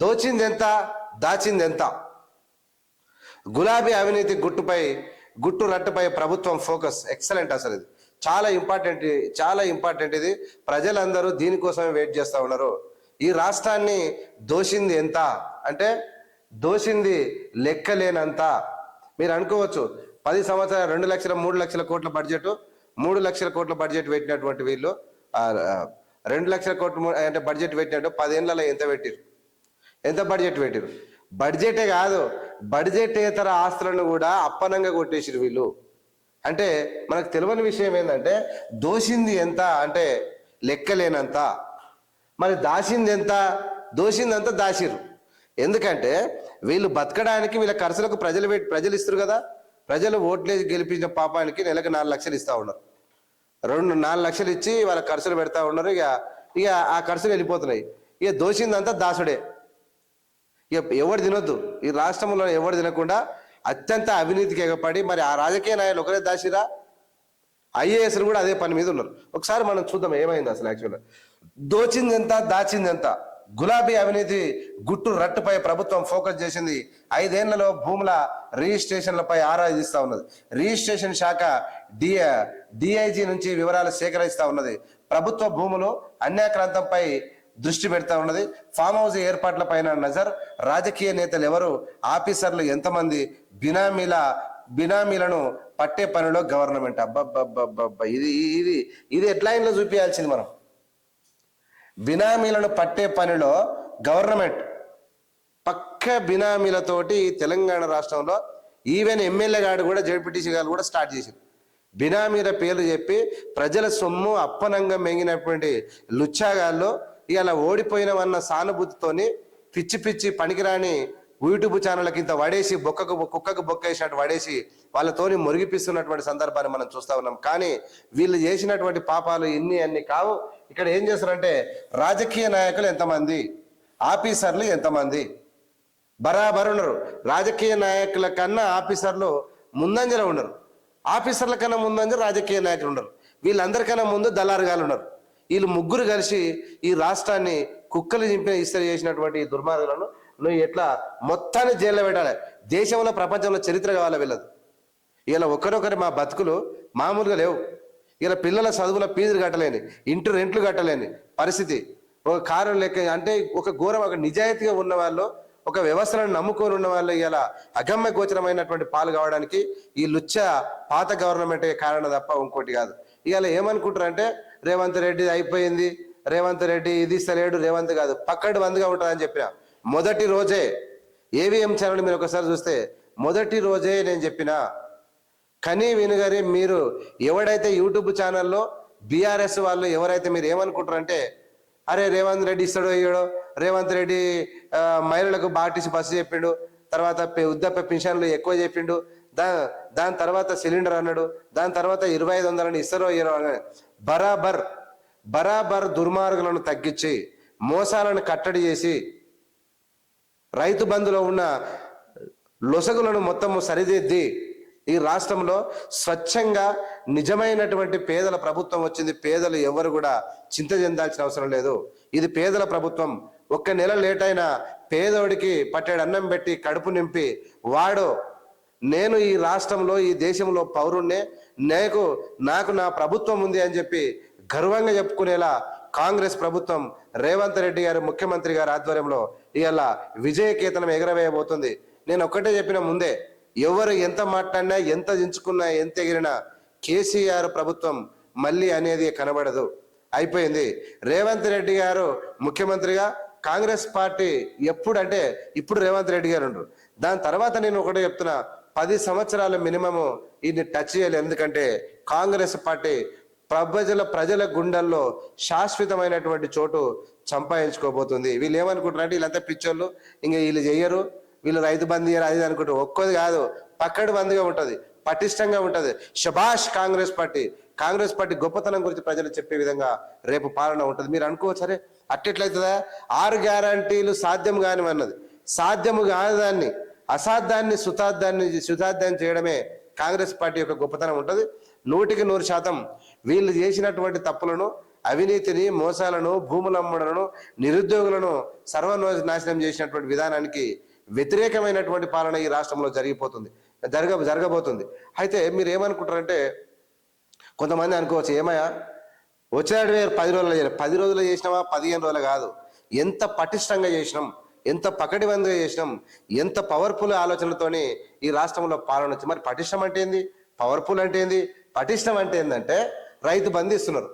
దోచింది ఎంత దాచింది ఎంత గులాబీ అవినీతి గుట్టుపై గుట్టు రట్టుపై ప్రభుత్వం ఫోకస్. ఎక్సలెంట్ అసలు ఇది. చాలా ఇంపార్టెంట్ చాలా ఇంపార్టెంట్ ఇది. ప్రజలందరూ దీనికోసమే వెయిట్ చేస్తూ ఉన్నారు. ఈ రాష్ట్రాన్ని దోషింది ఎంత? అంటే దోషింది లెక్కలేనంత. మీరు అనుకోవచ్చు పది సంవత్సరాలు రెండు లక్షల మూడు లక్షల కోట్ల బడ్జెట్ మూడు లక్షల కోట్ల బడ్జెట్ పెట్టినటువంటి వీళ్ళు రెండు లక్షల కోట్ల అంటే బడ్జెట్ పెట్టినట్టు పదేళ్ళలో ఎంత పెట్టారు ఎంత బడ్జెట్ పెట్టిరు బడ్జెటే కాదు. బడ్జెటేతర ఆస్తులను కూడా అప్పనంగా కొట్టేసిరు వీళ్ళు. అంటే మనకు తెలియని విషయం ఏంటంటే దోషింది ఎంత అంటే లెక్కలేనంత. మరి దాసింది ఎంత? దోషిందంతా దాసిరు ఎందుకంటే వీళ్ళు బతకడానికి వీళ్ళ ఖర్చులకు ప్రజలు పెట్టి ప్రజలు ఇస్తారు కదా. ప్రజలు ఓట్లేసి గెలిపించిన పాపానికి నెలకు నాలుగు లక్షలు ఇస్తూ ఉన్నారు. రెండు నాలుగు లక్షలు ఇచ్చి వాళ్ళ ఖర్చులు పెడతా ఉన్నారు. ఇక ఇక ఆ ఖర్చులు వెళ్ళిపోతున్నాయి. ఇక దోషిందంతా దాసుడే. ఇక ఎవరు తినొద్దు. ఈ రాష్ట్రంలో ఎవరు తినకుండా అత్యంత అవినీతికి ఎగపడి మరి ఆ రాజకీయ నాయకులు ఒకరే దాసిరా? ఐఏఎస్లు కూడా అదే పని మీద ఉన్నారు. ఒకసారి మనం చూద్దాం ఏమైంది అసలు యాక్చువల్గా దోచింది ఎంత దాచింది ఎంత గులాబీ అవినీతి గుట్టు రట్టుపై ప్రభుత్వం ఫోకస్ చేసింది. ఐదేళ్ళలో భూముల రిజిస్ట్రేషన్లపై ఆరా ఉన్నది. రిజిస్ట్రేషన్ శాఖ డి డిఐజీ నుంచి వివరాలు సేకరిస్తా ఉన్నది. ప్రభుత్వ భూములు అన్యాక్రాంతంపై దృష్టి పెడతా ఉన్నది. ఫామ్ హౌస్ ఏర్పాట్ల పైన నజర్ రాజకీయ నేతలు ఎవరు? ఆఫీసర్లు ఎంతమంది? బినామీల బినామీలను పట్టే పనిలో గవర్నమెంట్. అబ్బబ్బబ్బబ్బబ్బ. ఇది ఇది ఇది హెడ్లైన్లో చూపించాల్సింది మనం. బినామీలను పట్టే పనిలో గవర్నమెంట్ పక్క బినామీలతోటి తెలంగాణ రాష్ట్రంలో ఈవెన్ ఎమ్మెల్యే గారు కూడా జడ్పీటీసీ గారు కూడా స్టార్ట్ చేసింది బినామీల పేర్లు చెప్పి ప్రజల సొమ్ము అప్పనంగా మెంగినటువంటి లుచ్చాగాళ్ళు ఇక అలా ఓడిపోయినవన్న సానుభూతితోని పిచ్చి పిచ్చి పనికిరాని యూట్యూబ్ ఛానళ్ళకి ఇంత వడేసి బొక్కకు కుక్కకు బొక్క వేసినట్టు వడేసి వాళ్ళతోని మురిగిపిస్తున్నటువంటి సందర్భాన్ని మనం చూస్తా ఉన్నాం. కానీ వీళ్ళు చేసినటువంటి పాపాలు ఇన్ని అన్ని కావు. ఇక్కడ ఏం చేస్తారంటే రాజకీయ నాయకులు ఎంతమంది? ఆఫీసర్లు ఎంతమంది? బరాబర్ ఉన్నారు. రాజకీయ నాయకుల కన్నా ఆఫీసర్లు ముందంజలో ఉన్నారు. ఆఫీసర్ల కన్నా ముందంజ రాజకీయ నాయకులు ఉన్నారు. వీళ్ళందరికన్నా ముందు దళారుగాలు ఉన్నారు. వీళ్ళు ముగ్గురు కలిసి ఈ రాష్ట్రాన్ని కుక్కలు చింపిన ఇస్తరి చేసినటువంటి దుర్మార్గులను నువ్వు ఎట్లా మొత్తాన్ని జైల్లో పెట్టాలి? దేశంలో ప్రపంచంలో చరిత్ర కావాలి వీళ్ళది? ఇలా ఒకరొకరి మా బతుకులు మామూలుగా లేవు. ఇలా పిల్లల చదువుల ఫీజులు కట్టలేని ఇంటి రెంట్లు కట్టలేని పరిస్థితి. ఒక కారు లెక్క అంటే ఒక ఘోరం ఒక నిజాయితీగా ఉన్న వాళ్ళు ఒక వ్యవస్థలను నమ్ముకొని ఉన్న వాళ్ళు ఇలా అగమ్య గోచరమైనటువంటి పాలు కావడానికి ఈ లుచ్చ పాత గవర్నమెంటే కారణం తప్ప ఇంకోటి కాదు. ఇవాళ ఏమనుకుంటారంటే రేవంత్ రెడ్డి అయిపోయింది రేవంత్ రెడ్డి ఇది ఇస్తలేడు రేవంత్ కాదు పక్కడు వందగా ఉంటుందని చెప్పిన. మొదటి రోజే ఏవిఎం ఛానల్ మీరు ఒకసారి చూస్తే మొదటి రోజే నేను చెప్పిన. కనీ వినుగరి మీరు ఎవడైతే యూట్యూబ్ ఛానల్లో బీఆర్ఎస్ వాళ్ళు ఎవరైతే మీరు ఏమనుకుంటారంటే అరే రేవంత్ రెడ్డి ఇస్తాడో ఇయ్యడో రేవంత్ రెడ్డి మహిళలకు బాటిసి బస్సు చెప్పిండు తర్వాత వృద్ధాప్య పెన్షన్లు ఎక్కువ చెప్పిండు దా దాని తర్వాత సిలిండర్ అన్నాడు దాని తర్వాత ఇరవై ఐదు వందలని ఇస్తారో ఇరవై అని బరాబర్ బరాబర్ దుర్మార్గులను తగ్గించి మోసాలను కట్టడి చేసి రైతు బంధులో ఉన్న లొసగులను మొత్తము సరిదిద్ది ఈ రాష్ట్రంలో స్వచ్ఛంగా నిజమైనటువంటి పేదల ప్రభుత్వం వచ్చింది. పేదలు ఎవరు కూడా చింత చెందాల్సిన అవసరం లేదు. ఇది పేదల ప్రభుత్వం. ఒక్క నెల లేట్ అయినా పేదోడికి పట్టేడు అన్నం పెట్టి కడుపు నింపి వాడు నేను ఈ రాష్ట్రంలో ఈ దేశంలో పౌరుణ్ణే నాకు నాకు నా ప్రభుత్వం ఉంది అని చెప్పి గర్వంగా చెప్పుకునేలా కాంగ్రెస్ ప్రభుత్వం రేవంత్ రెడ్డి గారు ముఖ్యమంత్రి గారి ఆధ్వర్యంలో ఇవాళ విజయకేతనం ఎగరవేయబోతుంది. నేను ఒక్కటే చెప్పిన ముందే ఎవరు ఎంత మాట్లాడినా ఎంత దించుకున్నా ఎంత ఎగిరినా కేసీఆర్ ప్రభుత్వం మళ్ళీ అనేది కనబడదు. అయిపోయింది. రేవంత్ రెడ్డి గారు ముఖ్యమంత్రిగా కాంగ్రెస్ పార్టీ ఎప్పుడంటే ఇప్పుడు రేవంత్ రెడ్డి గారు ఉండరు. దాని తర్వాత నేను ఒకటే చెప్తున్నా పది సంవత్సరాల మినిమము ఈయన్ని టచ్ చేయాలి. ఎందుకంటే కాంగ్రెస్ పార్టీ ప్రజల ప్రజల గుండెల్లో శాశ్వతమైనటువంటి చోటు సంపాదించుకోబోతుంది వీళ్ళు ఏమనుకుంటారంటే వీళ్ళంతా పిచ్చోళ్ళు ఇంకా వీళ్ళు చెయ్యరు. వీళ్ళు రైతు బంద్ అది అనుకుంటారు. ఒక్కది కాదు పక్కడి బంద్గా ఉంటుంది పటిష్టంగా ఉంటుంది. సుభాష్ కాంగ్రెస్ పార్టీ కాంగ్రెస్ పార్టీ గొప్పతనం గురించి ప్రజలు చెప్పే విధంగా రేపు పాలన ఉంటుంది. మీరు అనుకోవచ్చు సరే అట్టెట్లయితుందా ఆరు గ్యారంటీలు సాధ్యం కానివన్నది. సాధ్యము కానిదాన్ని అసాధ్యాన్ని సుతార్థాన్ని సుతార్థాన్ని చేయడమే కాంగ్రెస్ పార్టీ యొక్క గొప్పతనం ఉంటుంది. నూటికి నూరు శాతం వీళ్ళు చేసినటువంటి తప్పులను అవినీతిని మోసాలను భూముల అమ్మడలను నిరుద్యోగులను సర్వనాశనం చేసినటువంటి విధానానికి వ్యతిరేకమైనటువంటి పాలన ఈ రాష్ట్రంలో జరిగిపోతుంది జరగ జరగబోతుంది. అయితే మీరు ఏమనుకుంటారంటే కొంతమంది అనుకోవచ్చు ఏమయ్యా వచ్చినటువంటి పది రోజులు చేయాలి పది రోజులు చేసినావా? పదిహేను రోజులు కాదు. ఎంత పటిష్టంగా చేసినాం? ఎంత పకడిబందిగా చేసినాం ఎంత పవర్ఫుల్ ఆలోచనలతోని ఈ రాష్ట్రంలో పాలన వచ్చి మరి పటిష్టం అంటే ఏంది? పవర్ఫుల్ అంటే ఏంది? పటిష్టం అంటే ఏంటంటే రైతు బంధు ఇస్తున్నారు.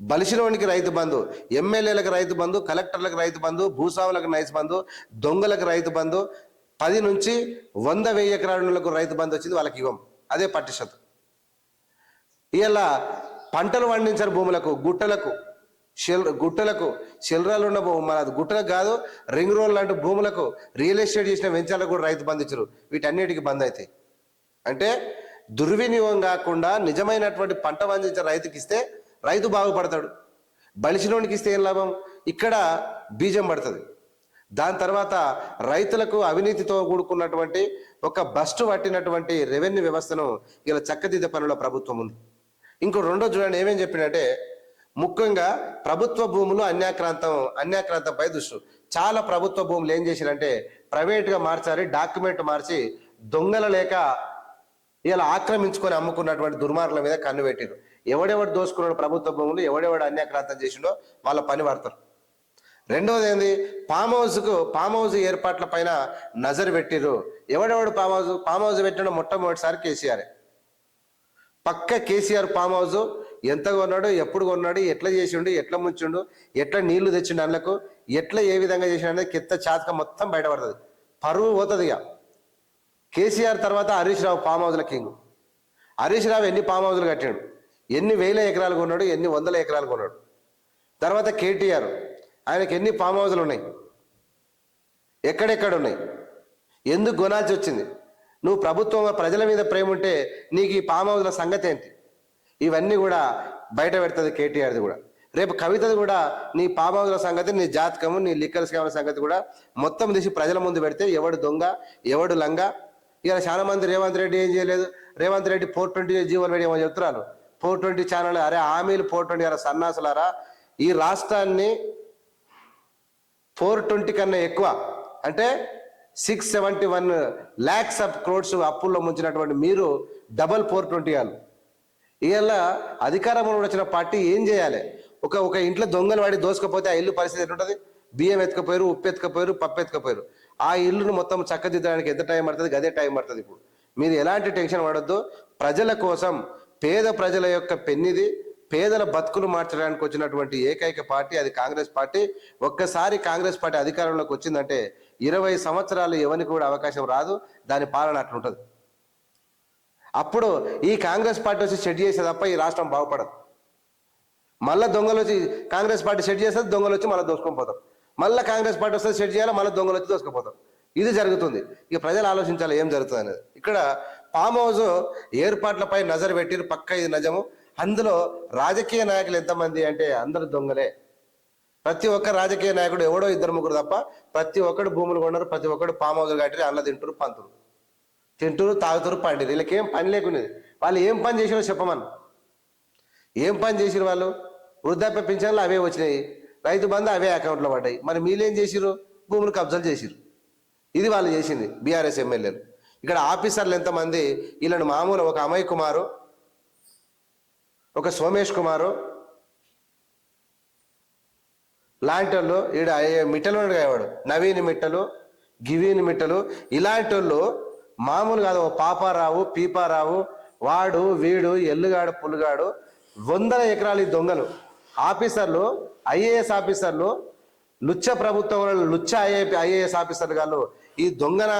బలిసినోనికి రైతు బంధు ఎమ్మెల్యేలకు రైతు బంధు కలెక్టర్లకు రైతు బంధు భూస్వాములకు రైతు బంధు దొంగలకు రైతు బంధు పది నుంచి వంద వెయ్యి ఎకరాలకు రైతు బంధు వచ్చింది వాళ్ళకి ఇవ్వం. అదే పటిష్టత. ఇలా పంటలు పండించారు భూములకు గుట్టలకు శిల్ గుట్టలకు శిల్రాలు ఉన్న మన గుట్టలకు కాదు రింగ్ రోడ్ లాంటి భూములకు రియల్ ఎస్టేట్ చేసిన వెంచాలకు కూడా రైతు బంధు ఇచ్చారు. వీటన్నిటికీ బంద్ అవుతాయి అంటే దుర్వినియోగం కాకుండా నిజమైనటువంటి పంట పండించే రైతుకి ఇస్తే రైతు బాగుపడతాడు. బలిసినోనికి ఇస్తే ఏం లాభం? ఇక్కడ బీజం పడుతుంది. దాని తర్వాత రైతులకు అవినీతితో కూడుకున్నటువంటి ఒక బస్టు పట్టినటువంటి రెవెన్యూ వ్యవస్థను ఇలా చక్కదిద్దే పనిలో ప్రభుత్వం ఉంది. ఇంకో రెండో చూడండి ఏమేం చెప్పినట్టే ముఖ్యంగా ప్రభుత్వ భూములు అన్యాక్రాంతం అన్యాక్రాంతంపై దృష్టి. చాలా ప్రభుత్వ భూములు ఏం చేసిరంటే ప్రైవేట్గా మార్చారు డాక్యుమెంట్ మార్చి దొంగల లేక ఇలా ఆక్రమించుకొని అమ్ముకున్నటువంటి దుర్మార్గుల మీద కన్ను పెట్టారు. ఎవడెవడు దోసుకున్నాడు ప్రభుత్వ భూములు ఎవడెవడు అన్యాక్రాంతం చేసిండో వాళ్ళ పని పడతారు రెండవది ఏంది ఫామ్ హౌస్కు ఫామ్ హౌస్ ఏర్పాట్ల పైన నజరు పెట్టిరు. ఎవడెవడు ఫామ్ హౌస్ ఫామ్ హౌస్ పెట్టిన మొట్టమొదటిసారి కేసీఆర్. పక్క కేసీఆర్ ఫామ్ హౌస్ ఎంత కొన్నాడు ఎప్పుడు కొన్నాడు ఎట్లా చేసిండు ఎట్లా ముంచుండు ఎట్లా నీళ్ళు తెచ్చిండు అందులకు ఎట్లా ఏ విధంగా చేసిండు అనేది కిత్త చాతక మొత్తం బయటపడుతుంది. పరువు పోతుంది ఇక. కేసీఆర్ తర్వాత హరీష్ రావు ఫామ్ హౌజ్ల కింగ్ హరీష్ రావు ఎన్ని ఫామ్ హౌస్లు కట్టాడు? ఎన్ని వేల ఎకరాలు కొన్నాడు? ఎన్ని వందల ఎకరాలు కొన్నాడు? తర్వాత కేటీఆర్. ఆయనకి ఎన్ని ఫామ్ హౌజ్లు ఉన్నాయి? ఎక్కడెక్కడ ఉన్నాయి ఎందుకు కొనాల్సి వచ్చింది? నువ్వు ప్రభుత్వం ప్రజల మీద ప్రేమ ఉంటే నీకు ఈ ఫామ్ హౌజ్ల సంగతి ఏంటి? ఇవన్నీ కూడా బయట పెడుతుంది కేటీఆర్ది కూడా. రేపు కవితది కూడా నీ ఫామ్ సంగతి నీ జాతకము నీ లిక్కర్ స్కామ్ల సంగతి కూడా మొత్తం తీసి ప్రజల ముందు పెడితే ఎవడు దొంగ ఎవడు లంగ. ఇలా చాలా మంది రేవంత్ రెడ్డి ఏం చేయలేదు. రేవంత్ రెడ్డి ఫోర్ ట్వంటీ జీవోలు పెట్టి ఏమో చెప్తున్నారు. ఫోర్ ట్వంటీ ఛానల్ అరే హామీలు ఫోర్ ట్వంటీ అరే సన్నాసులారా. ఈ రాష్ట్రాన్ని ఫోర్ ట్వంటీ కన్నా ఎక్కువ అంటే six seventy one lakhs of crores అప్పుల్లో ముంచినటువంటి మీరు డబల్ ఫోర్ ట్వంటీ వాళ్ళు ఇవాళ అధికారంలో వచ్చిన పార్టీ ఏం చేయాలి? ఒక ఒక ఇంట్లో దొంగలు వాడి దోసుకపోతే ఆ ఇల్లు పరిస్థితి ఎట్లుంటది? బియ్యం ఎత్తుకపోయారు ఉప్పు ఎత్తుకపోయారు పప్పు ఎత్తుకపోయారు. ఆ ఇల్లును మొత్తం చక్కదిద్దడానికి ఎంత టైం పడుతుంది? గదే టైం పడుతుంది ఇప్పుడు. మీరు ఎలాంటి టెన్షన్ పడొద్దు. ప్రజల కోసం పేద ప్రజల యొక్క పెన్నిది పేదల బతుకులు మార్చడానికి వచ్చినటువంటి ఏకైక పార్టీ అది కాంగ్రెస్ పార్టీ. ఒక్కసారి కాంగ్రెస్ పార్టీ అధికారంలోకి వచ్చిందంటే ఇరవై సంవత్సరాలు ఎవరికి కూడా అవకాశం రాదు. దాని పాలన అట్లుంటుంది. అప్పుడు ఈ కాంగ్రెస్ పార్టీ వచ్చి సెట్ చేసే తప్ప ఈ రాష్ట్రం బాగుపడదు. మళ్ళీ దొంగలు వచ్చి కాంగ్రెస్ పార్టీ సెట్ చేస్తుంది దొంగలు వచ్చి మళ్ళీ దోసుకొని పోతాం. మళ్ళీ కాంగ్రెస్ పార్టీ వస్తే సెట్ చేయాలి మళ్ళీ దొంగలు వచ్చి దోసుకుపోతాం ఇది జరుగుతుంది. ఇక ప్రజలు ఆలోచించాలి ఏం జరుగుతుంది అనేది. ఇక్కడ ఫామ్ హౌస్ ఏర్పాట్లపై నజరు పెట్టిరు పక్క ఇది నిజము. అందులో రాజకీయ నాయకులు ఎంతమంది అంటే అందరు దొంగలే. ప్రతి ఒక్క రాజకీయ నాయకుడు ఎవడో ఇద్దరు ముగ్గురు తప్ప ప్రతి ఒక్కడు భూములు కొన్నారు ప్రతి ఒక్కడు ఫామ్ హౌస్ కట్టి అన్న తింటారు పంతులు తింటారు తాగుతారు పండిరు. వీళ్ళకి ఏం పని లేకునేది వాళ్ళు ఏం పని చేసిరో చెప్పమను. ఏం పని చేసిరు వాళ్ళు? వృద్ధాప్య పింఛన్లు అవే వచ్చినాయి. రైతు బంధు అవే అకౌంట్లో పడ్డాయి. మరి మీరేం చేసిరు? భూములు కబ్జాలు చేసిరు. ఇది వాళ్ళు చేసింది బీఆర్ఎస్ ఎమ్మెల్యేలు. ఇక్కడ ఆఫీసర్లు ఎంతమంది? వీళ్ళని మామూలు ఒక అమయ్ కుమారు ఒక సోమేష్ కుమారు లాంటి వాళ్ళు ఈడ మిట్టలు వాడు నవీన్ మిట్టలు గివీని మిట్టలు ఇలాంటి వాళ్ళు మామూలు కాదు ఓ పాపారావు పీపారావు వాడు వీడు ఎల్లుగాడు పులుగాడు వందల ఎకరాలు ఈ దొంగలు. ఆఫీసర్లు ఐఏఎస్ ఆఫీసర్లు లుచ్చ ప్రభుత్వం వాళ్ళు లుచ్చ ఐఏ ఐఏఎస్ ఆఫీసర్లు గారు ఈ దొంగన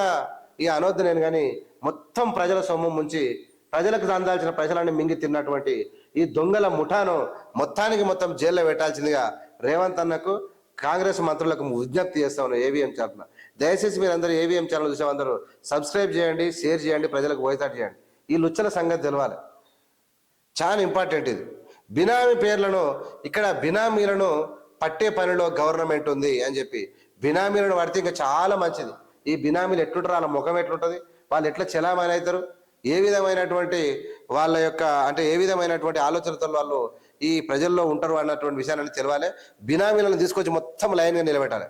ఈ అనొద్దు నేను కానీ మొత్తం ప్రజల సొమ్ము ముంచి ప్రజలకు అందాల్సిన ప్రజలన్నీ మింగి తిన్నటువంటి ఈ దొంగల ముఠాను మొత్తానికి మొత్తం జైల్లో పెట్టాల్సిందిగా రేవంత్ అన్నకు కాంగ్రెస్ మంత్రులకు విజ్ఞప్తి చేస్తా ఉన్నాను ఏవిఎం దయచేసి మీరు అందరూ ఏవిఎం ఛానల్ చూసే అందరూ సబ్స్క్రైబ్ చేయండి షేర్ చేయండి ప్రజలకు voice చేయండి. ఈ లుచ్చల సంగతి తెలవాలి. చాలా ఇంపార్టెంట్ ఇది. బినామీ పేర్లను ఇక్కడ బినామీలను పట్టే పనిలో గవర్నమెంట్ ఉంది అని చెప్పి బినామీలను పడితే ఇంకా చాలా మంచిది. ఈ బినామీలు ఎట్లుంటారు వాళ్ళ ముఖం ఎట్లుంటుంది వాళ్ళు ఎట్లా చెలామణి అవుతారు ఏ విధమైనటువంటి వాళ్ళ యొక్క అంటే ఏ విధమైనటువంటి ఆలోచనతో వాళ్ళు ఈ ప్రజల్లో ఉంటారు అన్నటువంటి విషయాన్ని తెలవాలి. బినామీలను తీసుకొచ్చి మొత్తం లైన్గా నిలబెట్టాలి.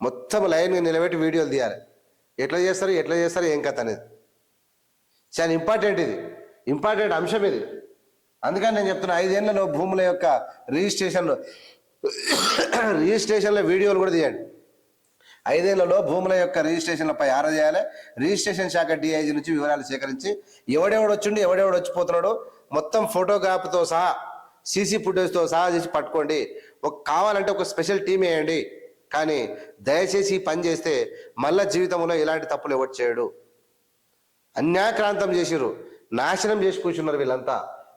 మొత్తం లైన్గా నిలబెట్టి వీడియోలు తీయాలి. ఎట్లా చేస్తారు ఎట్లా చేస్తారు ఏం కథ అనేది. చాలా ఇంపార్టెంట్ ఇది. ఇంపార్టెంట్ అంశం ఇది. అందుకని నేను చెప్తున్నా ఐదేళ్ళలో భూముల యొక్క రిజిస్ట్రేషన్లో రిజిస్ట్రేషన్లో వీడియోలు కూడా తీయండి. ఐదేళ్ళలో భూముల యొక్క రిజిస్ట్రేషన్లపై ఆరా చేయాలి. రిజిస్ట్రేషన్ శాఖ డిఐజీ నుంచి వివరాలు సేకరించి ఎవడెవడు వచ్చిండు ఎవడెవడు వచ్చిపోతున్నాడు మొత్తం ఫోటోగ్రాఫ్తో సహా సీసీ ఫుటేజ్తో సహా చేసి పట్టుకోండి. ఒక కావాలంటే ఒక స్పెషల్ టీం వేయండి. కానీ దయచేసి ఈ పని చేస్తే మళ్ళా జీవితంలో ఇలాంటి తప్పులు ఎవరు చేయడు. అన్యాక్రాంతం చేసిరు నాశనం చేసి కూర్చున్నారు వీళ్ళంతా.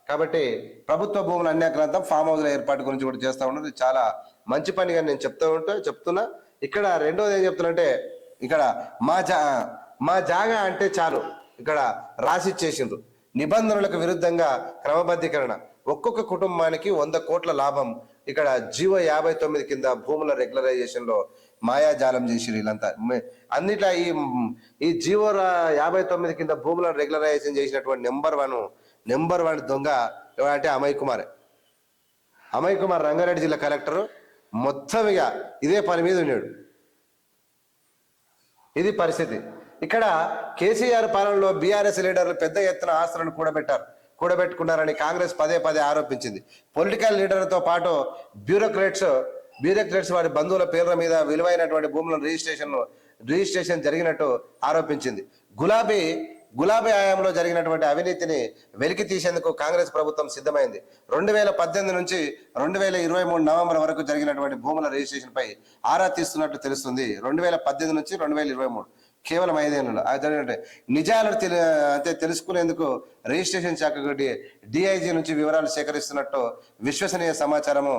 కాబట్టి ప్రభుత్వ భూముల అన్యాక్రాంతం ఫామ్ హౌస్ల ఏర్పాటు గురించి కూడా చేస్తూ ఉండదు చాలా మంచి పనిగా నేను చెప్తూ ఉంటే చెప్తున్నా. ఇక్కడ రెండోది ఏం చెప్తున్నంటే ఇక్కడ మా జా మా జాగా అంటే చాలు. ఇక్కడ రాసిచ్చేసిండ్రు నిబంధనలకు విరుద్ధంగా క్రమబద్ధీకరణ. ఒక్కొక్క కుటుంబానికి వంద కోట్ల లాభం. ఇక్కడ జీవో యాభై తొమ్మిది కింద భూముల రెగ్యులరైజేషన్లో మాయాజాలం చేసిరు వీళ్ళంతా. అన్నిట్లా ఈ ఈ జీవో యాభై తొమ్మిది కింద భూములను రెగ్యులరైజేషన్ చేసినటువంటి నెంబర్ వన్ నెంబర్ వన్ దొంగ అంటే అమయ్ కుమార్. అమయ్ కుమార్ రంగారెడ్డి జిల్లా కలెక్టర్. మొత్తం ఇక ఇదే పని మీద ఉన్నాడు. ఇది పరిస్థితి. ఇక్కడ కేసీఆర్ పాలనలో బీఆర్ఎస్ లీడర్లు పెద్ద ఎత్తున ఆస్తులను కూడబెట్టారు. కూడబెట్టుకున్నారని కాంగ్రెస్ పదే పదే ఆరోపించింది. పొలిటికల్ లీడర్లతో పాటు బ్యూరోక్రేట్స్ బ్యూరోక్రేట్స్ వారి బంధువుల పేర్ల మీద విలువైనటువంటి భూములను రిజిస్ట్రేషన్ రిజిస్ట్రేషన్ జరిగినట్టు ఆరోపించింది. గులాబీ గులాబీ ఆయంలో జరిగినటువంటి అవినీతిని వెలికి తీసేందుకు కాంగ్రెస్ ప్రభుత్వం సిద్ధమైంది. రెండు వేల పద్దెనిమిది నుంచి రెండు వేల ఇరవై మూడు నవంబర్ వరకు జరిగినటువంటి భూముల రిజిస్ట్రేషన్ పై ఆరా తీస్తున్నట్టు తెలుస్తుంది. రెండు వేల పద్దెనిమిది నుంచి రెండు వేల ఇరవై మూడు. కేవలం ఐదేళ్ళలో. అది నిజాలు తెలి అంటే తెలుసుకునేందుకు రిజిస్ట్రేషన్ శాఖకు డిఐజీ నుంచి వివరాలు సేకరిస్తున్నట్టు విశ్వసనీయ సమాచారము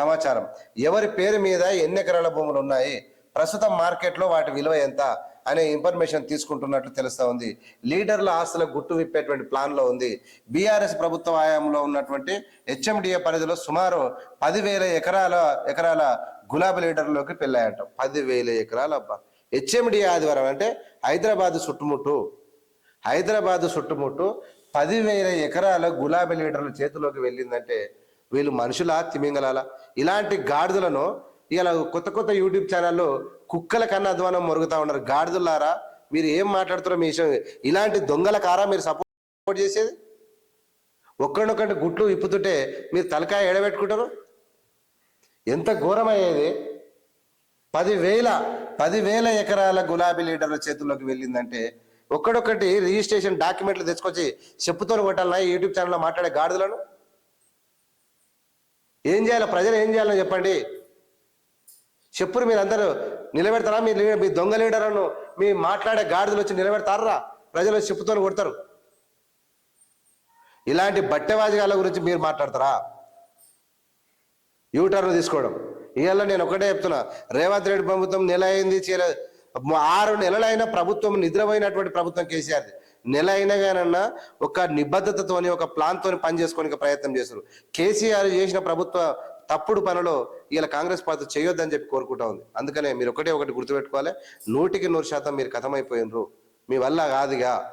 సమాచారం. ఎవరి పేరు మీద ఎన్ని ఎకరాల భూములు ఉన్నాయి ప్రస్తుతం మార్కెట్లో వాటి విలువ ఎంత అనే ఇన్ఫర్మేషన్ తీసుకుంటున్నట్లు తెలుస్తా ఉంది. లీడర్ల ఆస్తుల గుట్టు విప్పేటువంటి ప్లాన్లో ఉంది. బీఆర్ఎస్ ప్రభుత్వ హయాంలో ఉన్నటువంటి హెచ్ఎండిఏ పరిధిలో సుమారు పదివేల ఎకరాల ఎకరాల గులాబీ లీడర్లోకి పెళ్ళాయంట. పదివేల ఎకరాల హెచ్ఎండి ఆదివారం అంటే హైదరాబాద్ చుట్టుముట్టు. హైదరాబాద్ చుట్టుముట్టు పదివేల ఎకరాల గులాబీ లీటర్ల చేతిలోకి వెళ్ళిందంటే వీళ్ళు మనుషుల తిమింగలాల? ఇలాంటి గాడిదలను ఇలా కొత్త కొత్త యూట్యూబ్ ఛానల్లో కుక్కల కన్నా అధ్వానం మొరుగుతా ఉన్నారు. గాడిదలారా మీరు ఏం మాట్లాడుతారో మీ విషయం ఇలాంటి దొంగల కారా మీరు సపోర్ట్ చేసేది? ఒక్కడినొక్కటి గుట్లు ఇప్పుతుంటే మీరు తలకాయ ఎడబెట్టుకుంటారు? ఎంత ఘోరమయ్యేది? పదివేల పదివేల ఎకరాల గులాబీ లీడర్ల చేతుల్లోకి వెళ్ళిందంటే ఒక్కడొక్కటి రిజిస్ట్రేషన్ డాక్యుమెంట్లు తెచ్చుకొచ్చి చెప్పుతో కొట్టాలన్నా యూట్యూబ్ ఛానల్లో మాట్లాడే గాడిదలను? ఏం చేయాలి? ప్రజలు ఏం చేయాలని చెప్పండి? చెప్పురు మీరు అందరూ నిలబెడతారా? మీ మీ దొంగ లీడర్లను మీ మాట్లాడే గాడిదలు వచ్చి నిలబెడతారా? ప్రజలు చెప్పుతో కొడతారు. ఇలాంటి బట్టెవాజిగాల గురించి మీరు మాట్లాడతారా? యూటర్న్ తీసుకోవడం. ఇవాళ నేను ఒకటే చెప్తున్నా. రేవంత్ రెడ్డి ప్రభుత్వం నెల అయింది చీర ఆరు నెలలైన ప్రభుత్వం నిద్రపోయినటువంటి ప్రభుత్వం కేసీఆర్ నెల అయినా కానన్నా ఒక నిబద్ధతతోని ఒక ప్లాన్తో పనిచేసుకోనికి పని ప్రయత్నం చేస్తారు కేసీఆర్ చేసిన ప్రభుత్వ తప్పుడు పనిలో ఇలా కాంగ్రెస్ పార్టీ చేయొద్దని చెప్పి కోరుకుంటా ఉంది. అందుకనే మీరు ఒకటే ఒకటి గుర్తుపెట్టుకోవాలి. నూటికి నూరు శాతం మీరు కథమైపోయినరు. మీ వల్ల కాదుగా.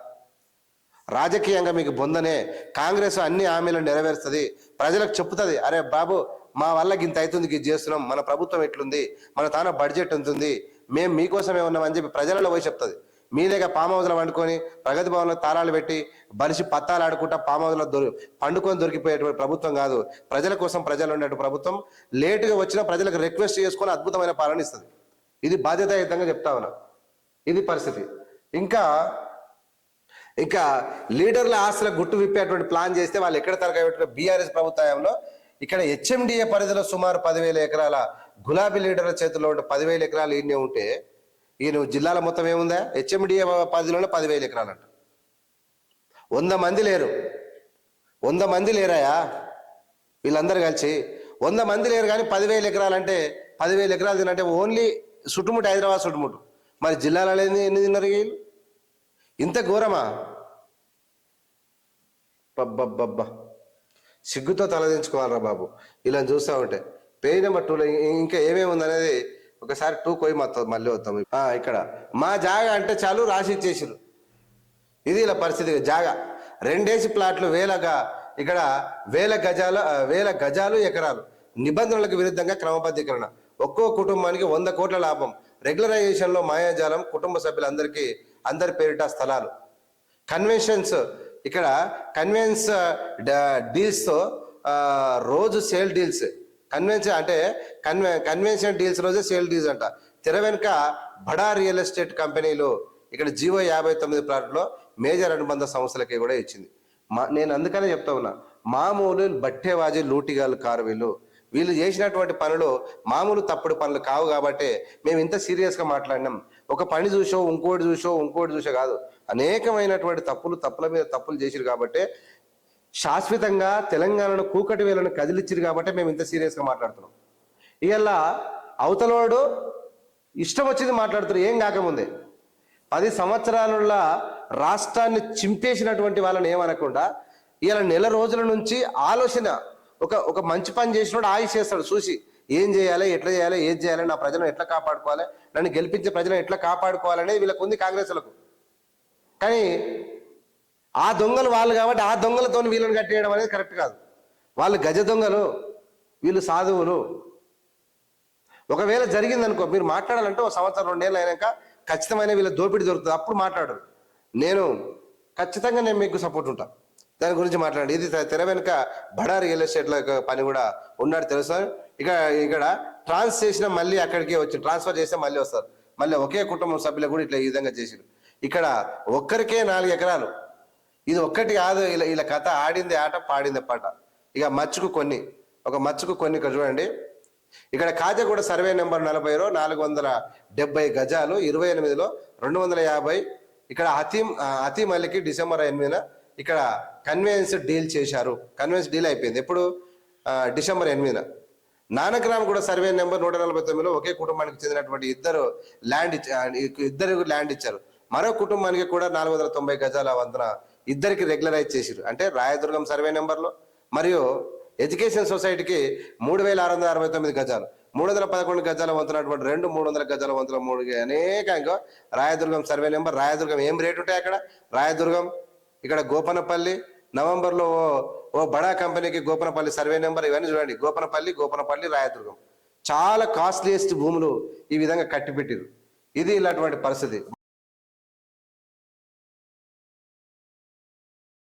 రాజకీయంగా మీకు బొందనే. కాంగ్రెస్ అన్ని హామీలను నెరవేరుస్తుంది. ప్రజలకు చెప్తుంది అరే బాబు మా వల్ల ఇంత అవుతుంది ఇది చేస్తున్నాం. మన ప్రభుత్వం ఎట్లుంది? మన తాన బడ్జెట్ ఉంటుంది మేము మీకోసమే ఉన్నామని చెప్పి ప్రజలలో పోయి చెప్తుంది. మీ పామ్ హౌస్లో వండుకొని ప్రగతి భవన్లో తాళాలు పెట్టి బలిసి పత్తాలు ఆడుకుంటా పామ్ హౌస్లో దొరి పండుకొని దొరికిపోయేటువంటి ప్రభుత్వం కాదు. ప్రజల కోసం ప్రజలు ఉండేటువంటి ప్రభుత్వం లేటుగా వచ్చిన ప్రజలకు రిక్వెస్ట్ చేసుకొని అద్భుతమైన పాలన ఇస్తుంది. ఇది బాధ్యతాయుతంగా చెప్తా ఉన్నా. ఇది పరిస్థితి. ఇంకా ఇంకా లీడర్ల ఆస్తుల గుట్టు విప్పేటువంటి ప్లాన్ చేస్తే వాళ్ళు ఎక్కడ తరగబెట్టిన బీఆర్ఎస్ ప్రభుత్వంలో ఇక్కడ హెచ్ఎండిఏ పరిధిలో సుమారు పదివేల ఎకరాల గులాబీ లీడర్ల చేతిలో ఉంటే పదివేల ఎకరాలు ఈయనే ఉంటే ఈయన జిల్లాల మొత్తం ఏముందా? హెచ్ఎండిఏ పరిధిలోనే పదివేల ఎకరాలంట. వంద మంది లేరు. వంద మంది లేరాయా? వీళ్ళందరూ కలిసి. వంద మంది లేరు కానీ పదివేల ఎకరాలు అంటే పదివేల ఎకరాలు తినంటే ఓన్లీ చుట్టుముట్టు హైదరాబాద్ చుట్టుముట్టు మరి జిల్లాలలో ఎన్ని తిన్నారు వీళ్ళు? ఇంత ఘోరమా? బబ్బబ్బబ్బా సిగ్గుతో తలదించుకోవాలరా బాబు. ఇలా చూస్తా ఉంటే. పేజ్ నెంబర్ టూలో ఇంకా ఏమేమి ఉందనేది ఒకసారి టూ కోయి మొత్తం మళ్ళీ వస్తాం ఇక్కడ. మా జాగా అంటే చాలు రాసి ఇచ్చేసారు ఇది ఇలా పరిస్థితి జాగా. రెండేసి ప్లాట్లు వేలగా ఇక్కడ వేల గజాలు వేల గజాలు ఎకరాలు. నిబంధనలకు విరుద్ధంగా క్రమబద్ధీకరణ. ఒక్కో కుటుంబానికి వంద కోట్ల లాభం. రెగ్యులరైజేషన్లో మాయాజాలం కుటుంబ సభ్యులందరికీ అందరి పేరిట స్థలాలు. కన్వెన్షన్స్ ఇక్కడ కన్వెన్స్ డీల్స్తో uh, uh, రోజు సేల్ డీల్స్ కన్వెన్షన్ అంటే కన్వె కన్వెన్షన్ డీల్స్ రోజే సేల్ డీల్స్ అంట. తెర వెనుక బడా రియల్ ఎస్టేట్ కంపెనీలు. ఇక్కడ జివో యాభై తొమ్మిది ప్లాట్లో మేజర్ అనుబంధ సంస్థలకి కూడా ఇచ్చింది. మా నేను అందుకనే చెప్తా ఉన్నా. మామూలు బట్టేవాజీ లూటిగాలు కారు వీళ్ళు. వీళ్ళు చేసినటువంటి పనులు మామూలు తప్పుడు పనులు కావు కాబట్టి మేము ఇంత సీరియస్గా మాట్లాడినాం. ఒక పని చూసో ఇంకోటి చూసో ఇంకోటి చూసో కాదు. అనేకమైనటువంటి తప్పులు తప్పుల మీద తప్పులు చేసిరు కాబట్టి శాశ్వతంగా తెలంగాణను కూకటి వేలను కదిలిచ్చిరు కాబట్టి మేము ఇంత సీరియస్గా మాట్లాడుతున్నాం. ఇలా అవతలోడు ఇష్టం వచ్చింది మాట్లాడుతున్నారు ఏం కాకముందే. పది సంవత్సరాలలో రాష్ట్రాన్ని చింపేసినటువంటి వాళ్ళని ఏమనకుండా ఇలా నెల రోజుల నుంచి ఆలోచన ఒక ఒక మంచి పని చేసినోడు ఆయుష్ చేస్తాడు చూసి. ఏం చేయాలి ఎట్లా చేయాలి ఏం చేయాలి నా ప్రజలను ఎట్లా కాపాడుకోవాలి నన్ను గెలిపించే ప్రజలను ఎట్లా కాపాడుకోవాలనేది వీళ్ళకు ఉంది కాంగ్రెస్లకు కానీ ఆ దొంగలు వాళ్ళు కాబట్టి ఆ దొంగలతో వీళ్ళని కట్టేయడం అనేది కరెక్ట్ కాదు. వాళ్ళు గజ దొంగలు వీళ్ళు సాధువులు. ఒకవేళ జరిగింది అనుకో మీరు మాట్లాడాలంటే ఒక సంవత్సరం రెండేళ్ళు అయినాక ఖచ్చితమైన వీళ్ళ దోపిడీ దొరుకుతుంది. అప్పుడు మాట్లాడరు. నేను ఖచ్చితంగా నేను మీకు సపోర్ట్ ఉంటాను దాని గురించి మాట్లాడండి. ఇది తెర వెనుక బడా రియల్ ఎస్టేట్ల పని కూడా ఉన్నాడు తెలుసా ఇక ఇక్కడ ట్రాన్స్ చేసిన మళ్ళీ అక్కడికి వచ్చి ట్రాన్స్ఫర్ చేస్తే మళ్ళీ వస్తారు. మళ్ళీ ఒకే కుటుంబం సభ్యులు కూడా ఇట్లా ఈ విధంగా చేసిరు. ఇక్కడ ఒక్కరికే నాలుగు ఎకరాలు. ఇది ఒక్కటి కాదు ఇలా ఇలా కథ ఆడింది ఆట పాడింది పాట. ఇక మచ్చుకు కొన్ని. ఒక మచ్చుకు కొన్ని ఇక్కడ చూడండి. ఇక్కడ కాజగూడ సర్వే నెంబర్ నలభైలో నాలుగు వందల డెబ్బై గజాలు ఇరవై ఎనిమిదిలో రెండు వందల యాభై. ఇక్కడ హతీం ఆ, మల్లికి డిసెంబర్ ఎనిమిదిన ఇక్కడ కన్వెన్స్ డీల్ చేశారు. కన్వెన్స్ డీల్ అయిపోయింది. ఎప్పుడు? డిసెంబర్ ఎనిమిదిన. నానగ్రామ్ కూడా సర్వే నెంబర్ నూట నలభై తొమ్మిదిలో ఒకే కుటుంబానికి చెందినటువంటి ఇద్దరు ల్యాండ్ ఇద్దరు ల్యాండ్ ఇచ్చారు. మరో కుటుంబానికి కూడా నాలుగు వందల తొంభై గజాల వంతున ఇద్దరికి రెగ్యులరైజ్ చేసిరు అంటే రాయదుర్గం సర్వే నెంబర్లో. మరియు ఎడ్యుకేషన్ సొసైటీకి మూడు వేల ఆరు వందల అరవై తొమ్మిది గజాలు మూడు వందల పదకొండు గజాల వంతున్నటువంటి రెండు మూడు వందల గజాల వంతుల మూడు అనేక ఇంకో రాయదుర్గం సర్వే నెంబర్. రాయదుర్గం ఏం రేటు ఉంటాయి అక్కడ? రాయదుర్గం ఇక్కడ గోపనపల్లి నవంబర్లో ఓ ఓ బడా కంపెనీకి గోపనపల్లి సర్వే నెంబర్ ఇవన్నీ చూడండి. గోపనపల్లి గోపనపల్లి రాయదుర్గం. చాలా కాస్ట్లీయెస్ట్ భూములు ఈ విధంగా కట్టిపెట్టారు ఇది ఇలాంటి పరిస్థితి.